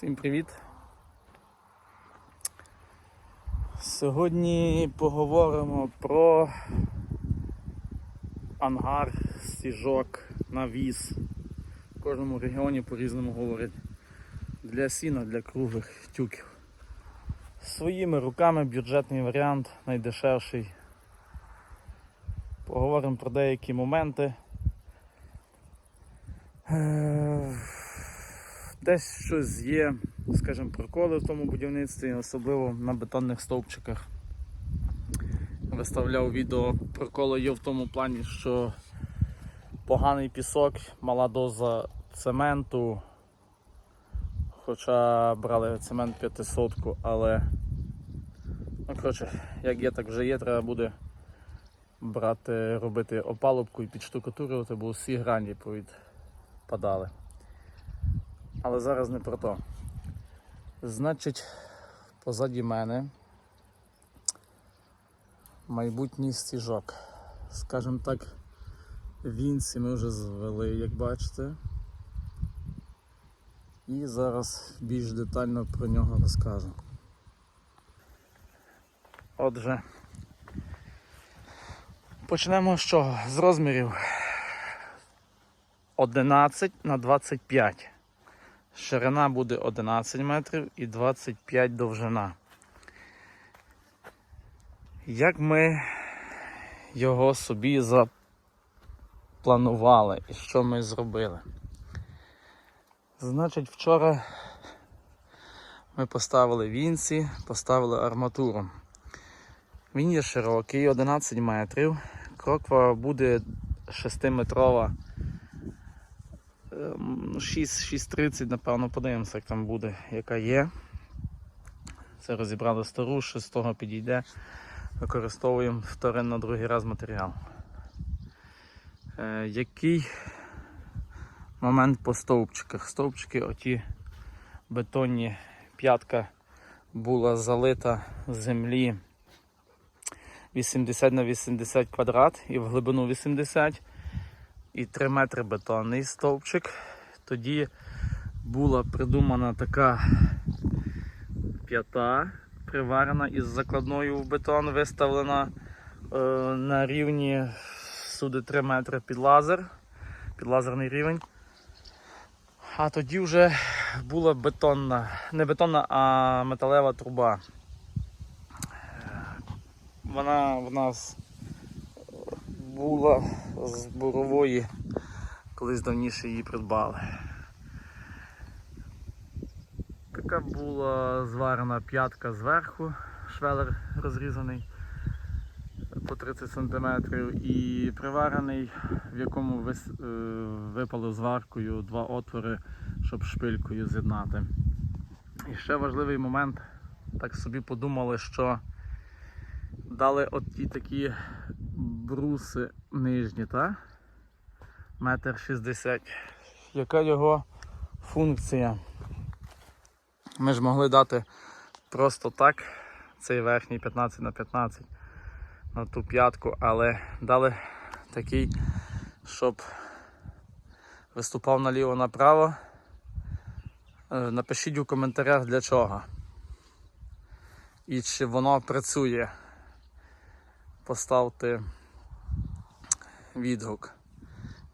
Всім привіт! Сьогодні поговоримо про ангар, стіжок, навіс. В кожному регіоні по-різному говорять. Для сіна, для круглих тюків. Своїми руками бюджетний варіант, найдешевший. Поговоримо про деякі моменти. Десь щось є, скажімо, проколи в тому будівництві, особливо на бетонних стовпчиках. Виставляв відео проколи є в тому плані, що поганий пісок, мала доза цементу. Хоча брали цемент 500, але ну, коротше, як є, так вже є, треба буде брати, робити опалубку і підштукатурювати, бо всі грані повідпадали. Але зараз не про то. Значить, позаді мене майбутній стіжок. Скажімо так, вінці ми вже звели, як бачите. І зараз більш детально про нього розкажу. Отже, почнемо з чого? З розмірів 11 на 25. Ширина буде 11 метрів і 25 довжина. Як ми його собі запланували і що ми зробили? Значить, вчора ми поставили вінці, поставили арматуру. Він є широкий, 11 метрів. Кроква буде 6-метрова. 6-6.30, напевно, подивимося, як там буде, яка є. Це розібрали стару, що з підійде. Використовуємо вторин на другий раз матеріал. Е, який момент по стовпчиках? Стовпчики, оті бетонні п'ятка була залита з землі 80 на 80 квадрат і в глибину 80 і 3 метри бетонний стовпчик. Тоді була придумана така п'ята, приварена із закладною в бетон, виставлена е, на рівні суди 3 метри під лазер, під лазерний рівень. А тоді вже була бетонна, не бетонна, а металева труба. Вона в нас була з бурової, колись давніше її придбали. Така була зварена п'ятка зверху, швелер розрізаний по 30 см і приварений, в якому е, випали зваркою два отвори, щоб шпилькою з'єднати. І ще важливий момент, так собі подумали, що дали от ті такі бруси нижні, та? Метр шістдесят. Яка його функція? Ми ж могли дати просто так цей верхній 15 на 15 на ту п'ятку, але дали такий, щоб виступав наліво-направо. Е, Напишіть у коментарях для чого. І чи воно працює. Поставте відгук.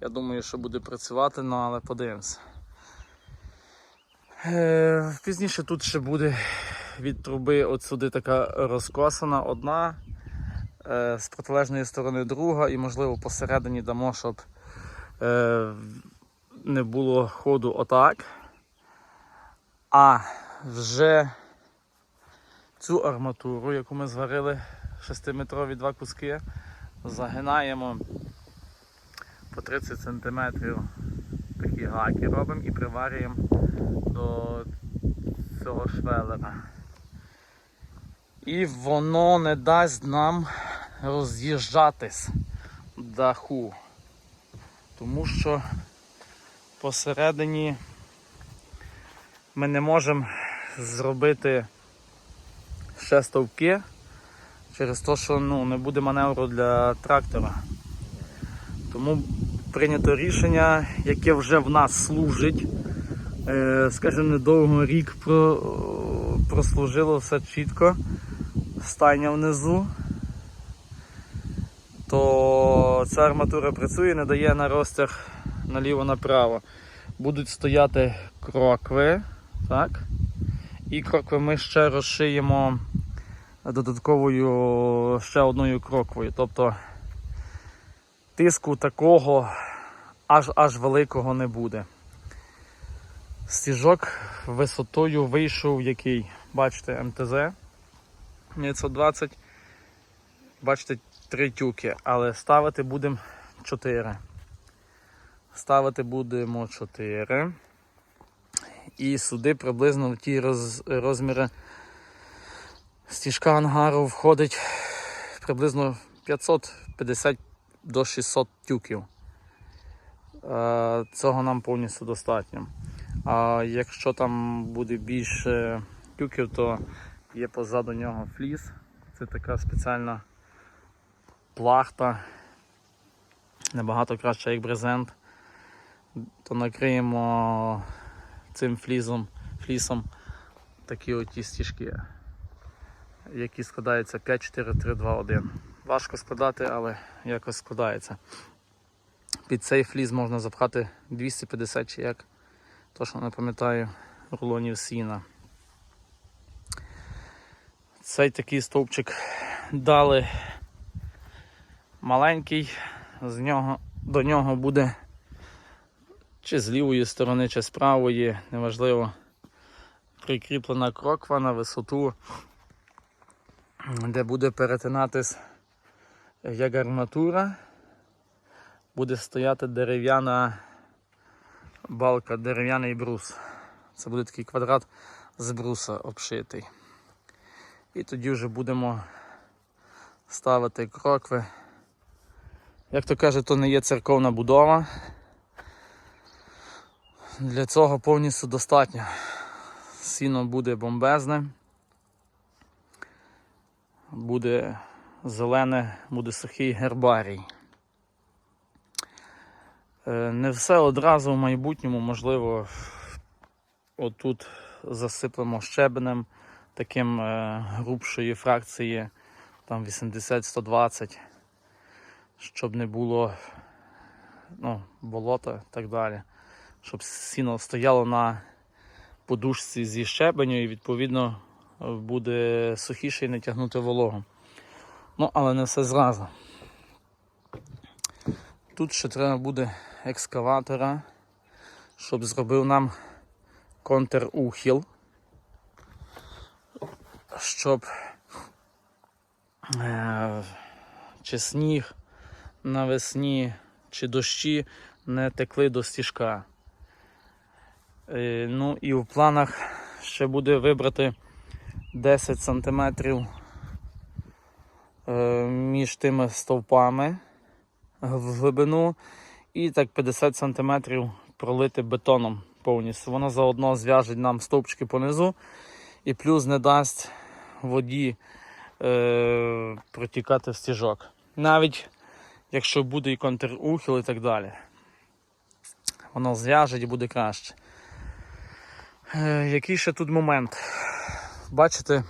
Я думаю, що буде працювати, ну, але подивимося. Е, Пізніше тут ще буде від труби от сюди така розкосана одна, е, з протилежної сторони друга, і можливо посередині дамо, щоб е, не було ходу отак. А вже цю арматуру, яку ми зварили 6-метрові два куски, загинаємо по 30 см такі гаки робимо і приварюємо до цього швелера. І воно не дасть нам роз'їжджатись даху. Тому що посередині ми не можемо зробити ще стовпки через те, що ну, не буде маневру для трактора. Тому прийнято рішення, яке вже в нас служить Е, скажімо, недовго рік прослужило все чітко. Стайня внизу. То ця арматура працює, не дає на розтяг наліво-направо. Будуть стояти крокви. Так? І крокви ми ще розшиємо додатковою ще одною кроквою. Тобто тиску такого аж аж великого не буде. Стіжок висотою вийшов який, бачите, МТЗ 920. Бачите, три тюки, але ставити будемо 4. Ставити будемо 4. І сюди приблизно в ті роз, розміри стіжка ангару входить приблизно 550 до 600 тюків. Е, Цього нам повністю достатньо. А якщо там буде більше тюків, то є позаду нього фліс. Це така спеціальна плахта. Набагато краще, як брезент. То накриємо цим флізом, флісом такі оті стіжки, які складаються 5, 4, 3, 2, 1. Важко складати, але якось складається. Під цей фліз можна запхати 250 чи як, точно не пам'ятаю, рулонів сіна. Цей такий стовпчик дали маленький, з нього, до нього буде чи з лівої сторони, чи з правої, неважливо, прикріплена кроква на висоту, де буде перетинатись як арматура, буде стояти дерев'яна балка, дерев'яний брус. Це буде такий квадрат з бруса обшитий. І тоді вже будемо ставити крокви. Як то каже, то не є церковна будова. Для цього повністю достатньо. Сіно буде бомбезне, буде зелене, буде сухий гербарій. Е, Не все одразу в майбутньому, можливо, отут засиплемо щебенем таким е, грубшої фракції, там 80-120, щоб не було ну, болота і так далі щоб сіно стояло на подушці зі щебеню і відповідно буде сухіше і не тягнути вологу. Ну, але не все зразу. Тут ще треба буде екскаватора, щоб зробив нам контрухіл, щоб е, чи сніг навесні, чи дощі не текли до стіжка. Е, Ну і в планах ще буде вибрати 10 см між тими стовпами в глибину і так 50 см пролити бетоном повністю. Воно заодно зв'яжить нам стовпчики понизу і плюс не дасть воді е, протікати в стіжок. Навіть якщо буде і контрухіл і так далі. Воно зв'яжить і буде краще. Е, Який ще тут момент? Бачите,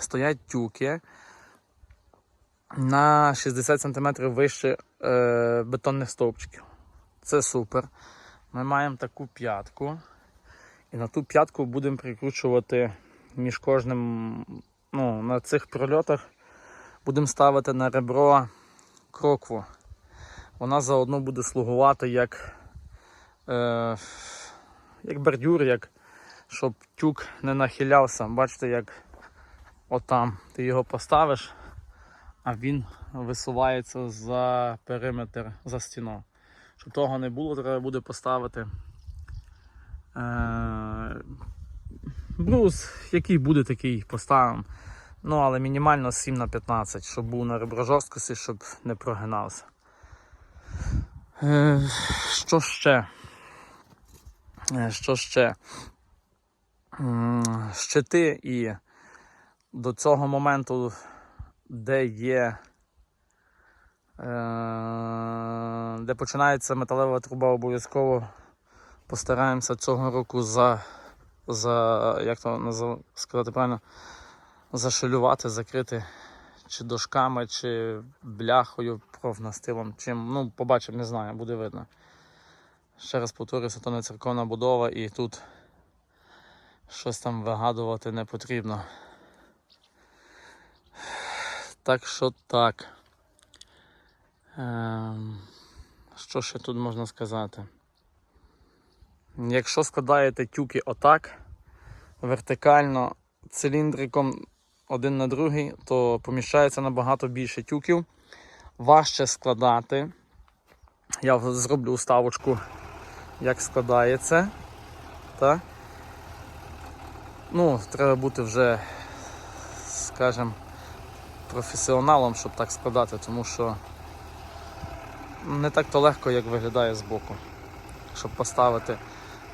стоять тюки на 60 см вище е, бетонних стовпчиків. Це супер. Ми маємо таку п'ятку. І на ту п'ятку будемо прикручувати між кожним, ну, на цих прольотах будемо ставити на ребро крокву. Вона заодно буде слугувати як. Е, як бордюр, як, щоб тюк не нахилявся. Бачите, як отам ти його поставиш, а він висувається за периметр за стіну. Щоб того не було, треба буде поставити е- брус, який буде такий поставимо. Ну, але мінімально 7 на 15, щоб був на ребро жорсткості, щоб не прогинався. Е, Що ще? Е, Що ще? М, Щити і до цього моменту, де є, е, де починається металева труба, обов'язково Постараємося цього року за, за як то сказати правильно, зашилювати, закрити чи дошками, чи бляхою, профнастилом, чим. Ну, побачимо, не знаю, буде видно. Ще раз повторюся, то не церковна будова і тут щось там вигадувати не потрібно. Так що так. Ем, що ще тут можна сказати? Якщо складаєте тюки отак, вертикально циліндриком один на другий, то поміщається набагато більше тюків. Важче складати. Я зроблю уставочку, як складається. Так? Ну, треба бути вже, скажімо, професіоналом, щоб так складати, тому що не так то легко, як виглядає збоку. Щоб поставити.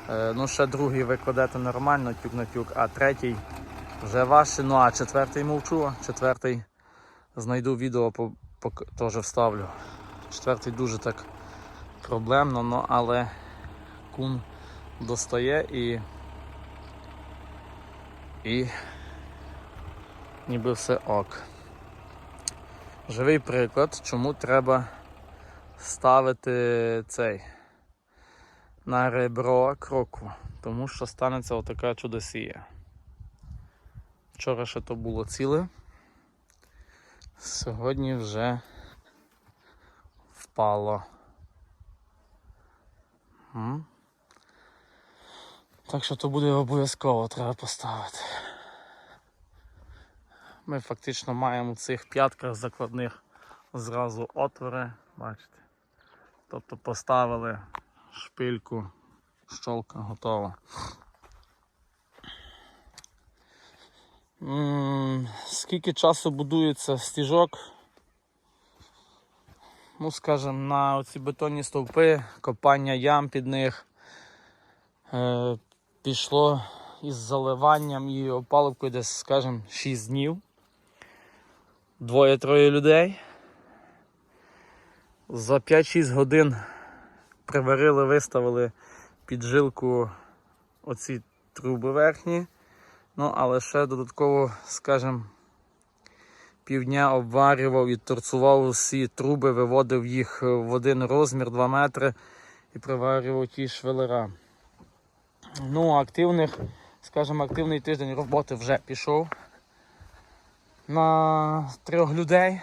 Е, Ну, ще другий ви кладете нормально, тюк на тюк, а третій вже важче. Ну а четвертий мовчу, четвертий знайду відео, теж вставлю. Четвертий дуже так проблемно, ну, але кун достає і. І ніби все ок. Живий приклад, чому треба ставити цей на ребро кроку, тому що станеться отака чудосія. Вчора ще то було ціле, сьогодні вже впало. Так що то буде обов'язково треба поставити. Ми фактично маємо в цих п'ятках закладних зразу отвори, бачите. Тобто поставили шпильку, щолка готова. Скільки часу будується стіжок? Ну, скажімо, на оці бетонні стовпи, копання ям під них е, пішло із заливанням і опалубкою десь, скажімо, 6 днів. Двоє-троє людей. За 5-6 годин приварили, виставили під жилку оці труби верхні. Ну, але ще додатково, скажімо, півдня обварював і торцував всі труби, виводив їх в один розмір 2 метри і приварював ті швелера. Ну, активних, скажімо, активний тиждень роботи вже пішов на трьох людей.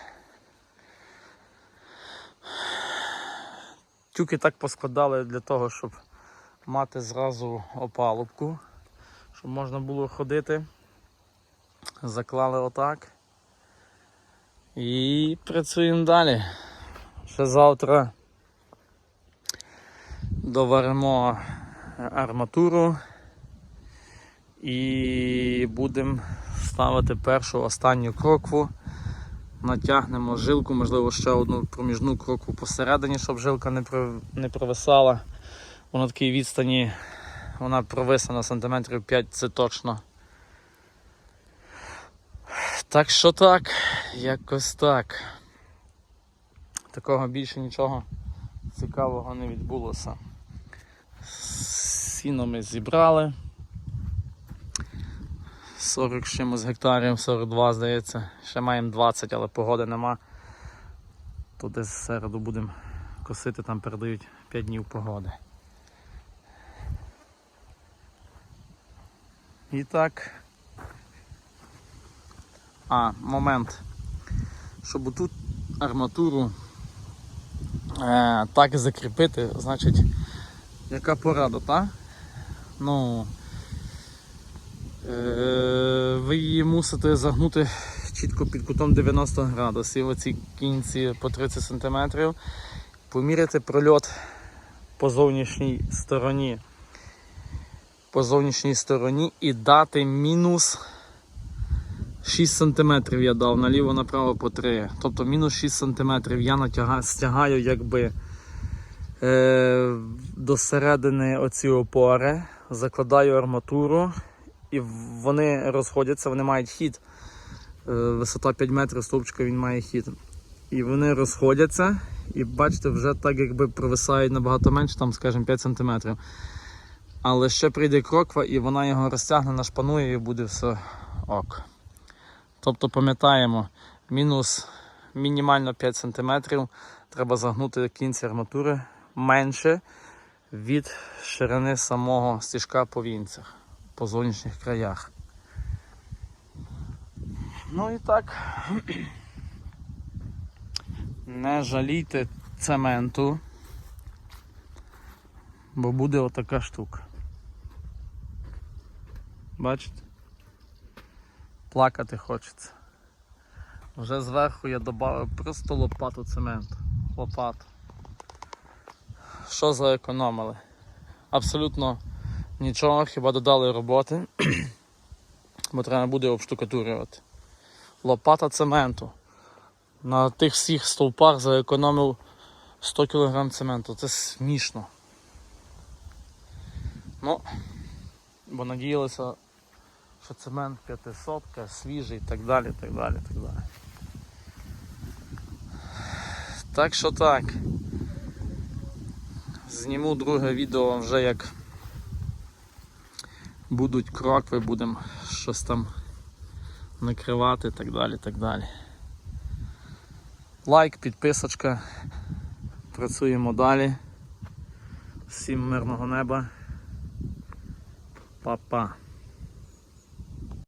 Тюки так поскладали для того, щоб мати зразу опалубку, щоб можна було ходити. Заклали отак. І працюємо далі. Ще завтра доваримо арматуру і будемо ставити першу останню крокву. Натягнемо жилку, можливо, ще одну проміжну крокву посередині, щоб жилка не, не провисала. Вона такій відстані вона провисла на сантиметрів 5, це точно. Так що так, якось так. Такого більше нічого цікавого не відбулося. Сіно ми зібрали. 40 з чимось гектарів, 42 здається. Ще маємо 20, але погоди нема. То десь в середу будемо косити, там передають 5 днів погоди. І так. А, момент. Щоб тут арматуру е, так закріпити, значить, яка порада, так? Ну, ви її мусите загнути чітко під кутом 90 градусів, оці кінці по 30 см, поміряти прольот по зовнішній стороні. По зовнішній стороні і дати мінус 6 см я дав наліво направо по 3. Тобто мінус 6 см я натягаю, стягаю якби е, до середини оці опори, закладаю арматуру і вони розходяться, вони мають хід. Е, висота 5 метрів, стовпчика він має хід. І вони розходяться, і бачите, вже так якби провисають набагато менше, там, скажімо, 5 см. Але ще прийде кроква і вона його розтягне, нашпанує і буде все ок. Тобто пам'ятаємо, мінус мінімально 5 см треба загнути кінці арматури менше від ширини самого стіжка по вінцях, по зовнішніх краях. Ну і так. Не жалійте цементу, бо буде отака штука. Бачите? Плакати хочеться. Вже зверху я додав просто лопату цементу. Лопату. Що заекономили? Абсолютно нічого, хіба додали роботи, бо треба буде обштукатурювати. Лопата цементу. На тих всіх стовпах заекономив 100 кг цементу. Це смішно. Ну, бо надіялися, що цемент 500, свіжий і так далі, так далі, так далі. Так що так. Зніму друге відео вже як будуть крокви, будемо щось там накривати і так далі, так далі. Лайк, підписочка. Працюємо далі. Всім мирного неба. Па-па.